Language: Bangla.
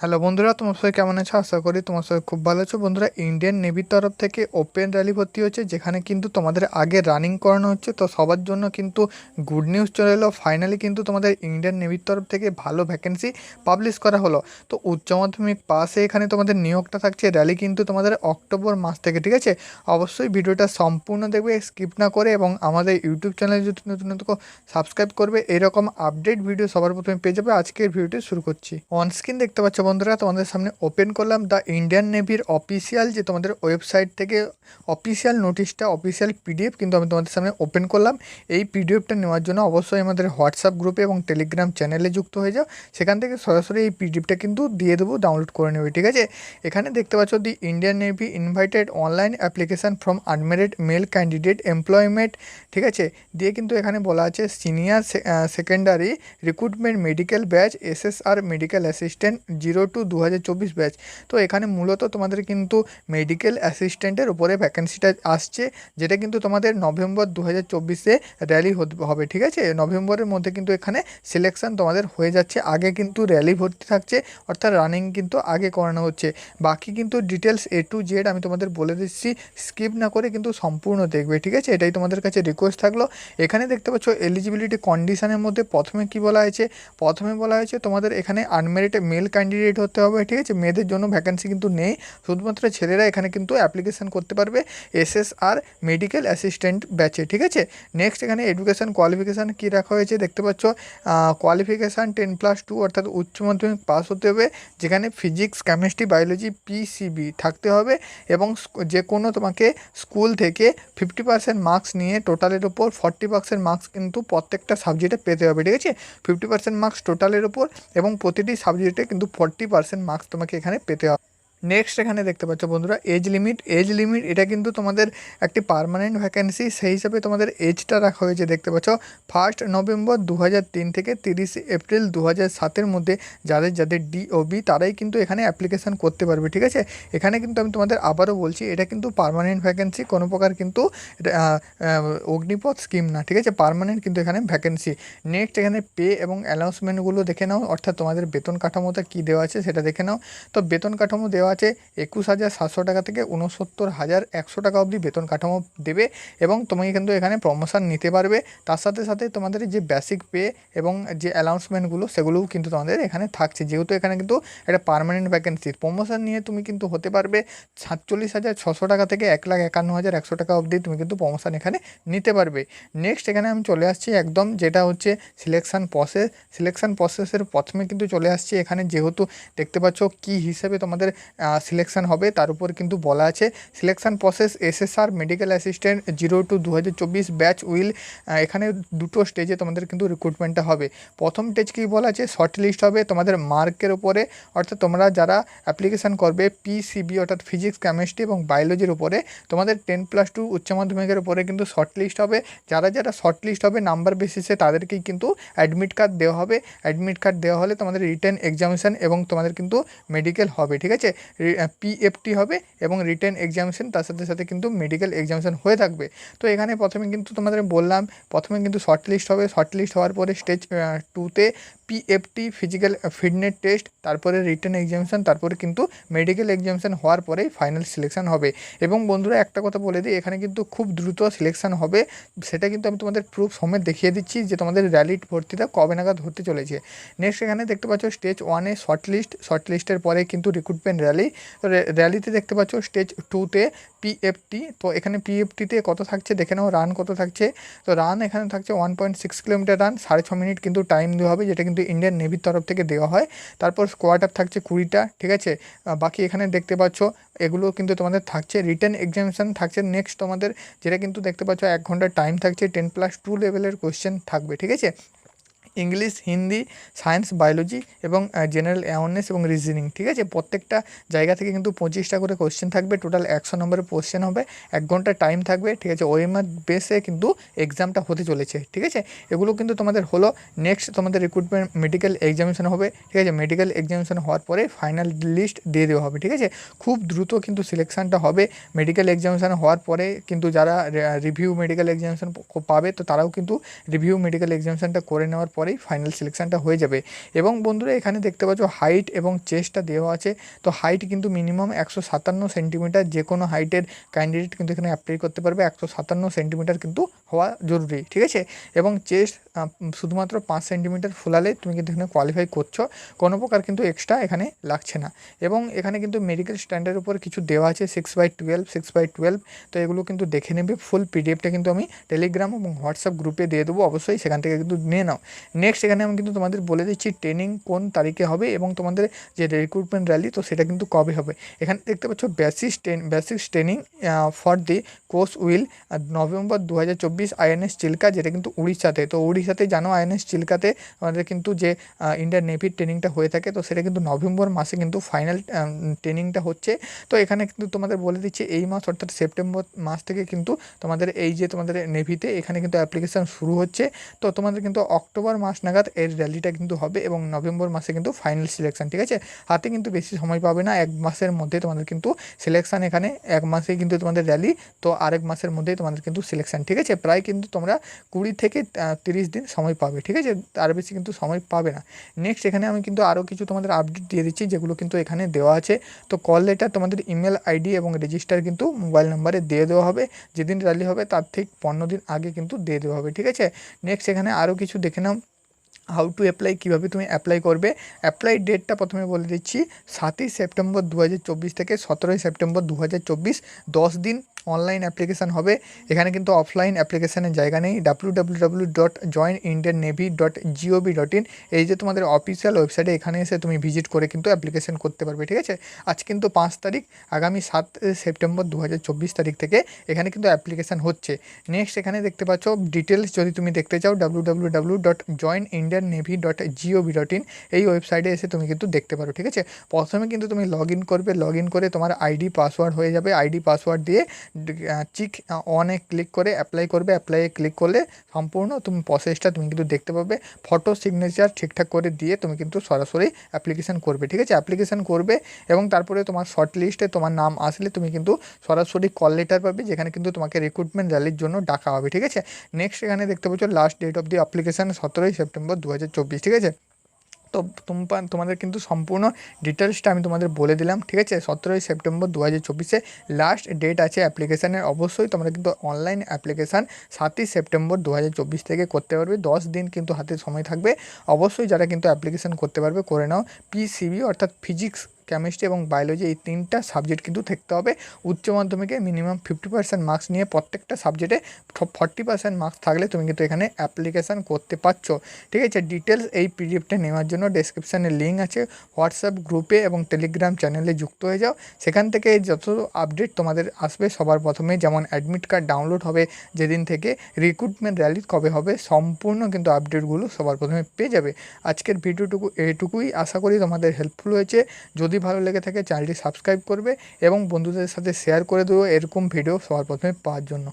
হ্যালো বন্ধুরা, তোমার সবাই কেমন আছো? আশা করি তোমার সবাই খুব ভালো আছো। বন্ধুরা ইন্ডিয়ান নেভির তরফ থেকে ওপেন র্যালি ভর্তি হচ্ছে, যেখানে কিন্তু তোমাদের আগে রানিং করানো হচ্ছে। তো সবার জন্য কিন্তু গুড নিউজ চলে এলো। ফাইনালি কিন্তু তোমাদের ইন্ডিয়ান নেভির তরফ থেকে ভালো ভ্যাকেন্সি পাবলিশ করা হলো। তো উচ্চ মাধ্যমিক পাশে এখানে তোমাদের নিয়োগটা থাকছে। র্যালি কিন্তু তোমাদের অক্টোবর মাস থেকে, ঠিক আছে? অবশ্যই ভিডিওটা সম্পূর্ণ দেখবে স্কিপ না করে এবং আমাদের ইউটিউব চ্যানেলে যদি নতুন নতুন সাবস্ক্রাইব করবে, এরকম আপডেট ভিডিও সবার প্রথমে পেয়ে যাবে। আজকের ভিডিওটি শুরু করছি। অন স্ক্রিন দেখতে পাচ্ছ বন্ধুরা, তোমাদের সামনে ওপেন করলাম দ্য ইন্ডিয়ান নেভির অফিসিয়াল যে তোমাদের ওয়েবসাইট থেকে অফিসিয়াল নোটিশটা অফিসিয়াল পিডিএফ কিন্তু আমি তোমাদের সামনে ওপেন করলাম। এই পিডিএফটা নেওয়ার জন্য অবশ্যই আমাদের হোয়াটসঅ্যাপ গ্রুপে এবং টেলিগ্রাম চ্যানেলে যুক্ত হয়ে যাও। সেখান থেকে সরাসরি এই পিডিএফটা কিন্তু দিয়ে দেবো ডাউনলোড করে নেবে, ঠিক আছে? এখানে দেখতে পাচ্ছ the Indian navy invited online application from unmarried male candidate employment ঠিক আছে? দিয়ে কিন্তু এখানে বলা আছে senior secondary recruitment medical batch SSR medical assistant zero two দু হাজার চব্বিশ ব্যাচ তো এখানে মূলত তোমাদের কিন্তু মেডিকেল অ্যাসিস্ট্যান্টের উপরে ভ্যাকেন্সিটা আসছে, যেটা কিন্তু তোমাদের নভেম্বর দু হাজার চব্বিশে র্যালি হবে, ঠিক আছে? নভেম্বরের মধ্যে কিন্তু এখানে সিলেকশন তোমাদের হয়ে যাচ্ছে, আগে কিন্তু র্যালি ভর্তি থাকছে, অর্থাৎ রানিং কিন্তু আগে করানো হচ্ছে। বাকি কিন্তু ডিটেলস এ টু জেড আমি তোমাদের বলে দিচ্ছি স্কিপ না করে কিন্তু সম্পূর্ণ দেখবে, ঠিক আছে? এটাই তোমাদের কাছে রিকোয়েস্ট থাকল। এখানে দেখতে পাচ্ছ এলিজিবিলিটি কন্ডিশনের মধ্যে প্রথমে কি বলা হয়েছে? প্রথমে বলা হয়েছে তোমাদের এখানে আনমেরিট মেল ক্যান্ডিডেট হতে হবে, ঠিক আছে? মেয়েদের জন্য ভ্যাকেন্সি কিন্তু নেই। শুধুমাত্র ছেলেরা এখানে কিন্তু অ্যাপ্লিকেশান করতে পারবে এসএসআর মেডিকেল অ্যাসিস্ট্যান্ট ব্যাচে ঠিক আছে? নেক্সট এখানে এডুকেশান কোয়ালিফিকেশান কী রাখা হয়েছে দেখতে পাচ্ছ? কোয়ালিফিকেশান টেন প্লাস টু অর্থাৎ উচ্চ মাধ্যমিক পাস হতে হবে, যেখানে ফিজিক্স কেমিস্ট্রি বায়োলজি পিসিবি থাকতে হবে এবং যে কোনো তোমাকে স্কুল থেকে ফিফটি পার্সেন্ট মার্কস নিয়ে টোটালের ওপর ফর্টি পার্সেন্ট মার্কস কিন্তু প্রত্যেকটা সাবজেক্টে পেতে হবে, ঠিক আছে? ফিফটি পার্সেন্ট মার্কস টোটালের ওপর এবং প্রতিটি সাবজেক্টে কিন্তু ফর্টি পার্সেন্ট মার্কস তোমাকে এখানে পেতে হবে। নেক্সট এখানে দেখতে পাচ্ছ বন্ধুরা এজ লিমিট এজ লিমিট এটা কিন্তু তোমাদের একটি পার্মানেন্ট ভ্যাকেন্সি সেই হিসাবে তোমাদের এজটা রাখা হয়েছে। দেখতে পাচ্ছ ফার্স্ট নভেম্বর দু থেকে তিরিশে এপ্রিল দু সাতের মধ্যে যাদের যাদের ডি ও বি তারাই কিন্তু এখানে অ্যাপ্লিকেশান করতে পারবে, ঠিক আছে? এখানে কিন্তু আমি তোমাদের আবারও বলছি, এটা কিন্তু পার্মানেন্ট ভ্যাকেন্সি কোনো প্রকার কিন্তু অগ্নিপথ স্কিম না, ঠিক আছে? পার্মানেন্ট কিন্তু এখানে ভ্যাকেন্সি নেক্সট এখানে পে এবং অ্যানাউন্সমেন্টগুলো দেখে নাও, অর্থাৎ তোমাদের বেতন কাঠামোটা কী দেওয়া আছে সেটা দেখে নাও। তো বেতন কাঠামো দেওয়া আছে একুশ হাজার সাতশো টাকা থেকে উনসত্তর হাজার একশো টাকা অবধি বেতন কাঠামো দেবে এবং তুমি কিন্তু এখানে প্রমোশন নিতে পারবে। তার সাথে সাথে তোমাদের যে বেসিক পে এবং যে অ্যানাউন্সমেন্টগুলো সেগুলোও কিন্তু তোমাদের এখানে থাকছে। যেহেতু এখানে কিন্তু একটা পার্মানেন্ট ভ্যাকেন্সি প্রমোশন নিয়ে তুমি কিন্তু হতে পারবে সাতচল্লিশ হাজার ছশো টাকা থেকে এক লাখ একান্ন হাজার একশো টাকা অবধি তুমি কিন্তু প্রমোশন এখানে নিতে পারবে। নেক্সট এখানে আমি চলে আসছি একদম যেটা হচ্ছে সিলেকশান প্রসেস সিলেকশান প্রসেসের প্রথমে কিন্তু চলে আসছি এখানে। যেহেতু দেখতে পাচ্ছ কী হিসেবে তোমাদের সিলেকশান হবে। তার উপর কিন্তু বলা আছে selection process SSR medical assistant zero two দু হাজার চব্বিশ ব্যাচ উইল এখানে দুটো স্টেজে তোমাদের কিন্তু রিক্রুটমেন্টটা হবে। প্রথম স্টেজ কী বলা আছে? শর্ট লিস্ট হবে তোমাদের মার্কের উপরে। অর্থাৎ তোমরা যারা অ্যাপ্লিকেশান করবে পিসিবি অর্থাৎ ফিজিক্স কেমিস্ট্রি এবং বায়োলজির উপরে, তোমাদের টেন প্লাস টু উচ্চ মাধ্যমিকের উপরে কিন্তু শর্ট লিস্ট হবে। যারা যারা শর্ট লিস্ট হবে নাম্বার বেসিসে তাদেরকেই কিন্তু অ্যাডমিট কার্ড দেওয়া হবে। অ্যাডমিট কার্ড দেওয়া হলে তোমাদের রিটার্ন এক্সামিনেশান এবং তোমাদের কিন্তু মেডিকেল হবে, ঠিক আছে? পিএফটি হবে এবং রিটার্ন এক্সামিনেশান তার সাথে সাথে কিন্তু মেডিকেল এক্সামিনেশান হয়ে থাকবে। তো এখানে প্রথমে কিন্তু তোমাদের বললাম, প্রথমে কিন্তু শর্ট লিস্ট হবে। শর্ট লিস্ট হওয়ার পরে স্টেজ টুতে পিএফটি ফিজিক্যাল ফিটনেস টেস্ট তারপরে রিটার্ন এক্সামিনেশান তারপরে কিন্তু মেডিকেল এক্সামিনেশান হওয়ার পরেই ফাইনাল সিলেকশন হবে। এবং বন্ধুরা, একটা কথা বলে দিই, এখানে কিন্তু খুব দ্রুত সিলেকশন হবে। সেটা কিন্তু আমি তোমাদের প্রুফ সমেত দেখিয়ে দিচ্ছি যে তোমাদের র্যালিট ভর্তিটা কবে নাগাদ হতে চলেছে। নেক্সট এখানে দেখতে পাচ্ছ স্টেজ ওয়ানে শর্ট লিস্ট শর্ট লিস্টের পরে কিন্তু রিক্রুটমেন্ট র্যালি তো র্যালিতে দেখতে পাচ্ছ স্টেজ টুতে পিএফটি তো এখানে পিএফটিতে কত থাকছে দেখে নাও রান কত থাকছে। তো রান এখানে থাকছে one point six kilometre run সাড়ে ছ মিনিট কিন্তু টাইম দেওয়া হবে, যেটা কিন্তু ইন্ডিয়ান নেভির তরফ থেকে দেওয়া হয়। তারপর স্কোয়াড আপ থাকছে কুড়িটা, ঠিক আছে? বাকি এখানে দেখতে পাচ্ছ, এগুলো কিন্তু তোমাদের থাকছে। রিটার্ন এক্সামিনেশান থাকছে নেক্সট তোমাদের, যেটা কিন্তু দেখতে পাচ্ছ এক ঘণ্টার টাইম থাকছে টেন প্লাস টু লেভেলের কোয়েশ্চেন থাকবে, ঠিক আছে? ইংলিশ, হিন্দি, সায়েন্স, বায়োলজি এবং জেনারেল অ্যাওয়ারনেস এবং রিজনিং, ঠিক আছে? প্রত্যেকটা জায়গা থেকে কিন্তু পঁচিশটা করে কোশ্চেন থাকবে টোটাল একশো নম্বরের কোশ্চেন হবে, এক ঘণ্টা টাইম থাকবে, ঠিক আছে? ওএমআর বেসে কিন্তু এক্সামটা হতে চলেছে, ঠিক আছে? এগুলো কিন্তু তোমাদের হলো নেক্সট তোমাদের রিক্রুটমেন্ট মেডিকেল এক্সামিনেশন হবে, ঠিক আছে? মেডিকেল এক্সামিনেশন হওয়ার পরে ফাইনাল লিস্ট দিয়ে দেওয়া হবে, ঠিক আছে? খুব দ্রুত কিন্তু সিলেকশানটা হবে। মেডিকেল এক্সামিনেশন হওয়ার পরে কিন্তু যারা রিভিউ মেডিকেল এক্সামিনেশন পাবে, তো তারাও কিন্তু রিভিউ মেডিকেল এক্সামিনেশনটা করে নেওয়ার পরে পরেই ফাইনাল সিলেকশানটা হয়ে যাবে। এবং বন্ধুরা, এখানে দেখতে পাচ্ছ হাইট এবং চেস্টটা দেওয়া আছে। তো হাইট কিন্তু মিনিমাম একশো সাতান্ন সেন্টিমিটার যে কোনো হাইটের ক্যান্ডিডেট কিন্তু এখানে অ্যাপ্লাই করতে পারবে। একশো সাতান্ন সেন্টিমিটার কিন্তু হওয়া জরুরি, ঠিক আছে? এবং চেস্ট শুধুমাত্র পাঁচ সেন্টিমিটার ফুলালে তুমি কিন্তু এখানে কোয়ালিফাই করছ। কোনো প্রকার কিন্তু এক্সট্রা এখানে লাগছে না। এবং এখানে কিন্তু মেডিকেল স্ট্যান্ডার্ডের উপর কিছু দেওয়া আছে six by twelve six by twelve তো এগুলো কিন্তু দেখে নেবে। ফুল পিডিএফটা কিন্তু আমি টেলিগ্রাম এবং হোয়াটসঅ্যাপ গ্রুপে দিয়ে দেবো। অবশ্যই সেখান থেকে কিন্তু নিয়ে নাও। নেক্সট এখানে আমি কিন্তু তোমাদের বলে দিচ্ছি ট্রেনিং কোন তারিখে হবে এবং তোমাদের যে রিক্রুটমেন্ট র্যালি তো সেটা কিন্তু কবে হবে। এখানে দেখতে পাচ্ছ basis train basis training for the course will November দু হাজার চব্বিশ আইএনএস চিল্কা যেটা কিন্তু উড়িষ্যাতে। তো উড়িষ্যাতে জানো আইএনএস চিল্কাতে আমাদের কিন্তু যে ইন্ডিয়ান নেভির ট্রেনিংটা হয়ে থাকে, তো সেটা কিন্তু নভেম্বর মাসে কিন্তু ফাইনাল ট্রেনিংটা হচ্ছে। তো এখানে কিন্তু তোমাদের বলে দিচ্ছি এই মাস, অর্থাৎ সেপ্টেম্বর মাস থেকে কিন্তু তোমাদের এই যে তোমাদের নেভিতে এখানে কিন্তু অ্যাপ্লিকেশান শুরু হচ্ছে। তো তোমাদের কিন্তু অক্টোবর মাস নাগাদ এর র্যালিটা কিন্তু হবে এবং নভেম্বর মাসে কিন্তু ফাইনাল সিলেকশান ঠিক আছে? হাতে কিন্তু বেশি সময় পাবে না, এক মাসের মধ্যে তোমাদের কিন্তু সিলেকশান এখানে, এক মাসেই কিন্তু তোমাদের র্যালি তো আরেক মাসের মধ্যেই তোমাদের কিন্তু সিলেকশান ঠিক আছে? প্রায় কিন্তু তোমরা কুড়ি থেকে তিরিশ দিন সময় পাবে, ঠিক আছে? তার বেশি কিন্তু সময় পাবে না। নেক্সট এখানে আমি কিন্তু আরও কিছু তোমাদের আপডেট দিয়ে দিচ্ছি, যেগুলো কিন্তু এখানে দেওয়া আছে। তো কল লেটার তোমাদের ইমেল আইডি এবং রেজিস্টার কিন্তু মোবাইল নাম্বারে দিয়ে দেওয়া হবে। যেদিন র্যালি হবে, তার ঠিক পনেরো দিন আগে কিন্তু দিয়ে দেওয়া হবে, ঠিক আছে? নেক্সট এখানে আরও কিছু দেখে নাও। হাউ টু অ্যাপ্লাই কীভাবে তুমি অ্যাপ্লাই করবে অ্যাপ্লাই ডেটটা প্রথমে বলে দিচ্ছি, সাতই সেপ্টেম্বর দু হাজার চব্বিশ থেকে সতেরোই সেপ্টেম্বর দু দশ দিন অনলাইন অ্যাপ্লিকেশান হবে। এখানে কিন্তু অফলাইন অ্যাপ্লিকেশানের জায়গা নেই। W W W dot join Indian navy dot G O V dot in এই যে তোমাদের অফিসিয়াল ওয়েবসাইটে এখানে এসে তুমি ভিজিট করে কিন্তু অ্যাপ্লিকেশান করতে পারবে, ঠিক আছে? আজ কিন্তু পাঁচ তারিখ, আগামী সাত সেপ্টেম্বর দু হাজার চব্বিশ তারিখ থেকে এখানে কিন্তু অ্যাপ্লিকেশান হচ্ছে। নেক্সট এখানে দেখতে পাচ্ছ ডিটেলস যদি তুমি দেখতে চাও W W W dot join Indian navy dot G O V dot in এই ওয়েবসাইটে এসে তুমি কিন্তু দেখতে পারো, ঠিক আছে? প্রথমে কিন্তু তুমি লগ ইন করবে। লগ ইন করে তোমার আইডি পাসওয়ার্ড হয়ে যাবে। আইডি পাসওয়ার্ড দিয়ে চিক অনে ক্লিক করে অ্যাপ্লাই করবে। অ্যাপ্লাইয়ে ক্লিক করলে সম্পূর্ণ তুমি প্রসেসটা তুমি কিন্তু দেখতে পাবে। ফটো সিগনেচার ঠিকঠাক করে দিয়ে তুমি কিন্তু সরাসরি অ্যাপ্লিকেশান করবে, ঠিক আছে? অ্যাপ্লিকেশান করবে এবং তারপরে তোমার শর্ট লিস্টে তোমার নাম আসলে তুমি কিন্তু সরাসরি কল লেটার পাবে, যেখানে কিন্তু তোমাকে রিক্রুটমেন্ট র্যালির জন্য ডাকা হবে, ঠিক আছে? নেক্সট এখানে দেখতে পাচ্ছ last date of the application সতেরোই সেপ্টেম্বর দু হাজার চব্বিশ, ঠিক আছে? তো তোমাদের কিন্তু সম্পূর্ণ ডিটেলসটা আমি তোমাদের বলে দিলাম, ঠিক আছে? সতেরোই সেপ্টেম্বর দু হাজার চব্বিশে লাস্ট ডেট আছে অ্যাপ্লিকেশানের অবশ্যই তোমরা কিন্তু অনলাইন অ্যাপ্লিকেশান সাতই সেপ্টেম্বর দু থেকে করতে পারবে। দশ দিন কিন্তু হাতে সময় থাকবে। অবশ্যই যারা কিন্তু অ্যাপ্লিকেশান করতে পারবে, করে নাও। পিসিবি অর্থাৎ ফিজিক্স কেমিস্ট্রি এবং বায়োলজি এই তিনটা সাবজেক্ট কিন্তু থাকতে হবে। উচ্চ মাধ্যমিকে মিনিমাম ফিফটি পার্সেন্ট মার্কস নিয়ে প্রত্যেকটা সাবজেক্টে ফর্টি পার্সেন্ট মার্কস থাকলে তুমি কিন্তু এখানে অ্যাপ্লিকেশান করতে পারছ। ঠিক আছে? ডিটেলস এই পিডিএফটা নেওয়ার জন্য ডেসক্রিপশানে লিঙ্ক আছে। হোয়াটসঅ্যাপ গ্রুপে এবং টেলিগ্রাম চ্যানেলে যুক্ত হয়ে যাও। সেখান থেকে যত আপডেট তোমাদের আসবে সবার প্রথমে যেমন অ্যাডমিট কার্ড ডাউনলোড হবে যেদিন থেকে রিক্রুটমেন্ট র্যালি কবে হবে, সম্পূর্ণ কিন্তু আপডেটগুলো সবার প্রথমে পেয়ে যাবে। আজকের ভিডিওটুকু এটুকুই। আশা করি তোমাদের হেল্পফুল হয়েছে। যদি ভালো লেগে থাকে চ্যানেলটি সাবস্ক্রাইব করবে এবং বন্ধুদের সাথে শেয়ার করে দেবো এরকম ভিডিও সবার প্রথমে পাওয়ার জন্য।